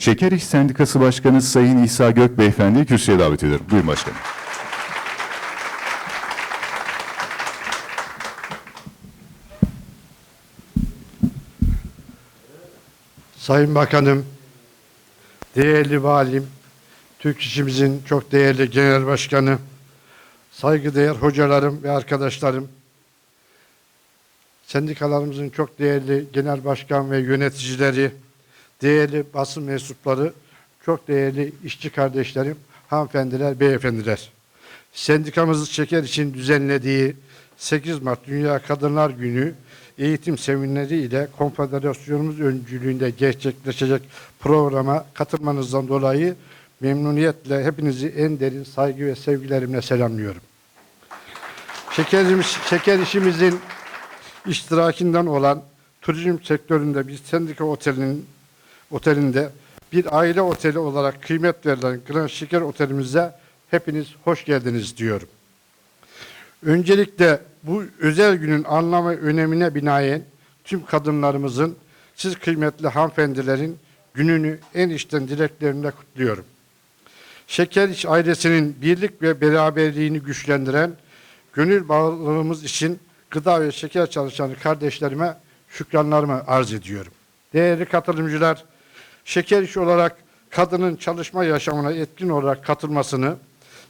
Şeker İş Sendikası Başkanı Sayın İsa Gök Beyefendi'yi kürsüye davet ediyorum. Buyurun başkanım. Sayın Bakanım, değerli valim, Türk işimizin çok değerli genel başkanı, saygıdeğer hocalarım ve arkadaşlarım, sendikalarımızın çok değerli genel başkan ve yöneticileri, değerli basın mensupları, çok değerli işçi kardeşlerim, hanımefendiler, beyefendiler. Sendikamız şeker için düzenlediği 8 Mart Dünya Kadınlar Günü eğitim semineri ile konfederasyonumuz öncülüğünde gerçekleşecek programa katılmanızdan dolayı memnuniyetle hepinizi en derin saygı ve sevgilerimle selamlıyorum. Şekerimiz, şeker işimizin iştirakinden olan turizm sektöründe bir sendika otelinin otelinde bir aile oteli olarak kıymet verilen Grand Şeker Otelimize hepiniz hoş geldiniz diyorum. Öncelikle bu özel günün anlamı önemine binaen tüm kadınlarımızın, siz kıymetli hanımefendilerin gününü en içten dileklerimle kutluyorum. Şeker İş ailesinin birlik ve beraberliğini güçlendiren gönül bağlılığımız için gıda ve şeker çalışan kardeşlerime şükranlarımı arz ediyorum. Değerli katılımcılar, şeker iş olarak kadının çalışma yaşamına etkin olarak katılmasını,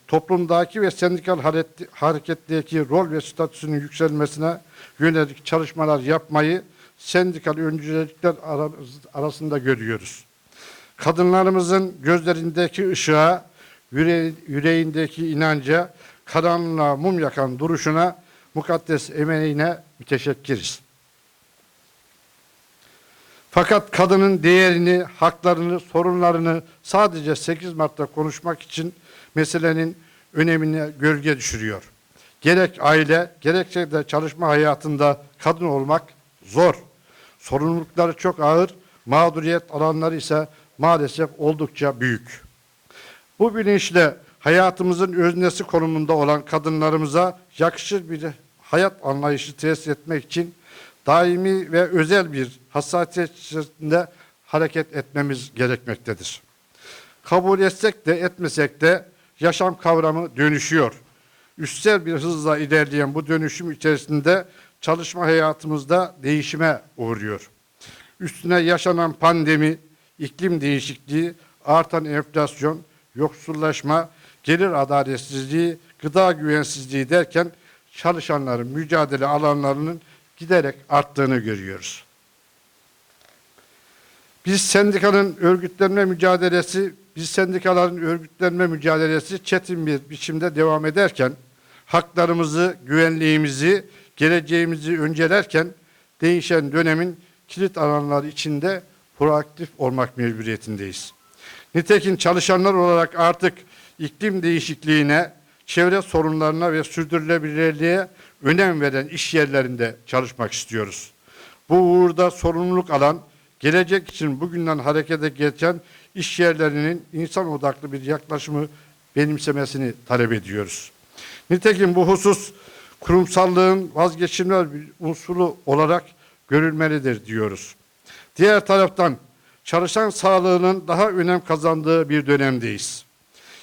toplumdaki ve sendikal hareket- hareketteki rol ve statüsünün yükselmesine yönelik çalışmalar yapmayı sendikal öncülükler ara- arasında görüyoruz. Kadınlarımızın gözlerindeki ışığa, yüre- yüreğindeki inanca, karanlığa mum yakan duruşuna, mukaddes emeğine müteşekkiriz. Fakat kadının değerini, haklarını, sorunlarını sadece 8 Mart'ta konuşmak için meselenin önemine gölge düşürüyor. Gerek aile, gerekse de çalışma hayatında kadın olmak zor. Sorumlulukları çok ağır, mağduriyet alanları ise maalesef oldukça büyük. Bu bilinçle hayatımızın öznesi konumunda olan kadınlarımıza yakışır bir hayat anlayışı tesis etmek için daimi ve özel bir hassasiyet içerisinde hareket etmemiz gerekmektedir. Kabul etsek de etmesek de yaşam kavramı dönüşüyor. Üstsel bir hızla ilerleyen bu dönüşüm içerisinde çalışma hayatımızda değişime uğruyor. Üstüne yaşanan pandemi, iklim değişikliği, artan enflasyon, yoksullaşma, gelir adaletsizliği, gıda güvensizliği derken çalışanların mücadele alanlarının giderek arttığını görüyoruz. Biz sendikanın örgütlenme mücadelesi, biz sendikaların örgütlenme mücadelesi çetin bir biçimde devam ederken, haklarımızı, güvenliğimizi, geleceğimizi öncelerken değişen dönemin kilit alanları içinde proaktif olmak mecburiyetindeyiz. Nitekim çalışanlar olarak artık iklim değişikliğine, çevre sorunlarına ve sürdürülebilirliğe önem veren iş yerlerinde çalışmak istiyoruz. Bu uğurda sorumluluk alan, gelecek için bugünden harekete geçen iş yerlerinin insan odaklı bir yaklaşımı benimsemesini talep ediyoruz. Nitekim bu husus kurumsallığın vazgeçilmez bir unsuru olarak görülmelidir diyoruz. Diğer taraftan çalışan sağlığının daha önem kazandığı bir dönemdeyiz.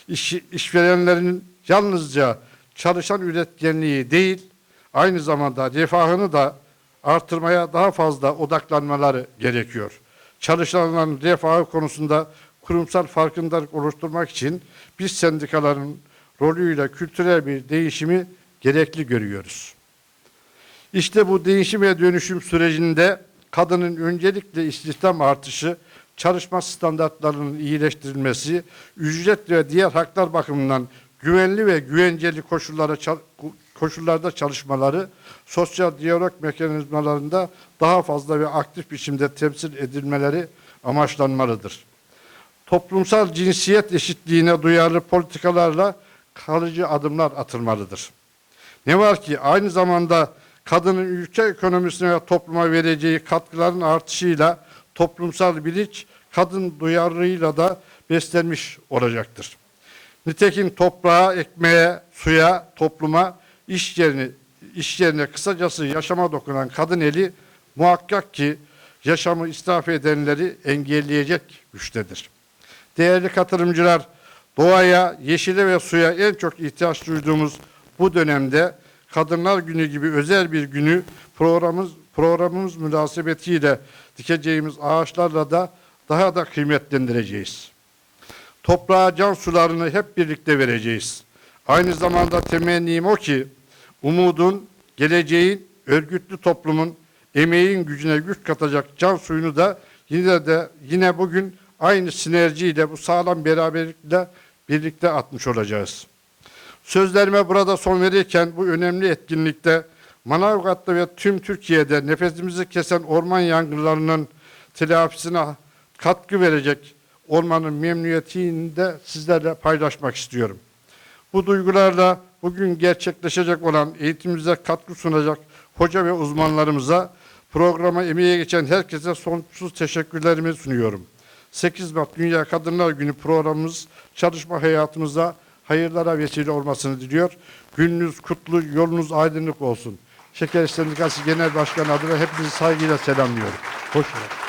İş, işverenlerin yalnızca çalışan üretkenliği değil, aynı zamanda refahını da artırmaya daha fazla odaklanmaları gerekiyor. Çalışanların refahı konusunda kurumsal farkındalık oluşturmak için biz sendikaların rolüyle kültürel bir değişimi gerekli görüyoruz. İşte bu değişim ve dönüşüm sürecinde kadının öncelikle istihdam artışı, çalışma standartlarının iyileştirilmesi, ücret ve diğer haklar bakımından güvenli ve güvenceli koşullara koşullarda çalışmaları, sosyal diyalog mekanizmalarında daha fazla ve aktif biçimde temsil edilmeleri amaçlanmalıdır. Toplumsal cinsiyet eşitliğine duyarlı politikalarla kalıcı adımlar atılmalıdır. Ne var ki aynı zamanda kadının ülke ekonomisine ve topluma vereceği katkıların artışıyla toplumsal bilinç kadın duyarlılığıyla da beslenmiş olacaktır. Nitekim toprağa, ekmeğe, suya, topluma, iş yerine, iş yerine kısacası yaşama dokunan kadın eli muhakkak ki yaşamı israf edenleri engelleyecek güçtedir. Değerli katılımcılar, doğaya, yeşile ve suya en çok ihtiyaç duyduğumuz bu dönemde Kadınlar Günü gibi özel bir günü programımız programımız münasebetiyle dikeceğimiz ağaçlarla da daha da kıymetlendireceğiz. Toprağa can sularını hep birlikte vereceğiz. Aynı zamanda temennim o ki umudun, geleceğin, örgütlü toplumun emeğin gücüne güç katacak can suyunu da yine de yine bugün aynı sinerjiyle bu sağlam beraberlikle birlikte atmış olacağız. Sözlerime burada son verirken bu önemli etkinlikte Manavgat'ta ve tüm Türkiye'de nefesimizi kesen orman yangınlarının telafisine katkı verecek olmanın memnuniyetini de sizlerle paylaşmak istiyorum. Bu duygularla bugün gerçekleşecek olan eğitimimize katkı sunacak hoca ve uzmanlarımıza programa emeğe geçen herkese sonsuz teşekkürlerimi sunuyorum. 8 Mart Dünya Kadınlar Günü programımız çalışma hayatımıza hayırlara vesile olmasını diliyor. Gününüz kutlu, yolunuz aydınlık olsun. Şeker Sendikası Genel Başkanı adına hepinizi saygıyla selamlıyorum. Hoşçakalın.